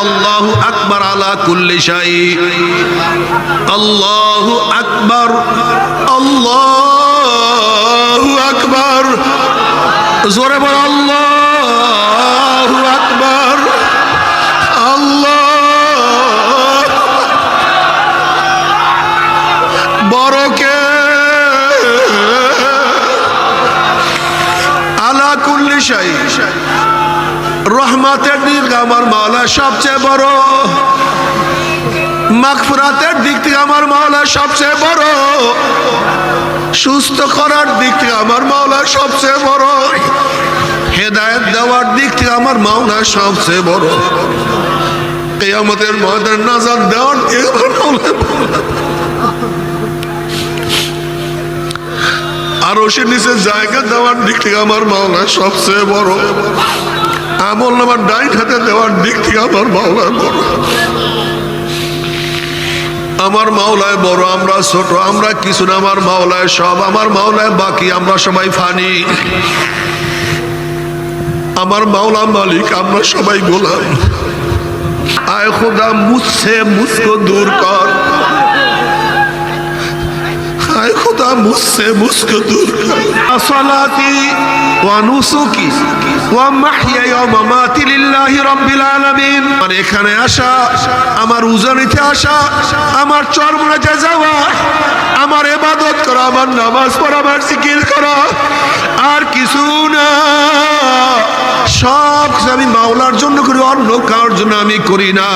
আল্লাহ আকবার আলা কুল্লি শাই। আল্লাহ আকবার আল্লাহ আকবার। জোরে বল, আল্লাহ আকবার, আল্লাহ বড়কে আলা কুল্লি শাই। রহমাতের দিক আমার মাওলা সবচেয়ে বড়। মাগফিরাতের দিক থেকে আমার মাওলা সবচেয়ে বড়। সুস্থ করার দিক থেকে আমার মাওলা সবচেয়ে বড়। হেদায়েত দেওয়ার দিক থেকে আমার মাওলা সবচেয়ে বড়। আমাদের ময়দান নাজার দেওয়ার দিক আমার মাওলা। আরও সে নিচে জায়গা দেওয়ার দিক থেকে আমার মাওলা সবচেয়ে বড়। আমল আমার ডাইন হাতে দেওয়ার দিক থেকে আমার মাওলায় বড়। আমার মাওলায় বড়, আমরা ছোট, আমরা কিছু না, আমার মাওলায় সব, আমার মাওলায় বাকি, আমরা সবাই ফানি। আমার মাওলা মালিক, আমরা সবাই গোলাম। আয় খোদা মুছছে মুছকো দূর কর। আয় খোদা মুসে মুসকে দূর। আসলাতি ওয়া নুসুকি ওয়া মাহিয়া ওয়া মামাতি লিল্লাহি রাব্বিল আলামিন। মানে এখানে আসা, আমার উজানিতে আসা, আমার চরমনাতে যাওয়া, আমার ইবাদত করা, আমার নামাজ পড়া, আমার জিকির করা, আর কিছু না। সব আমি মাওলার জন্য করি, অন্য কারোর জন্য আমি করি না।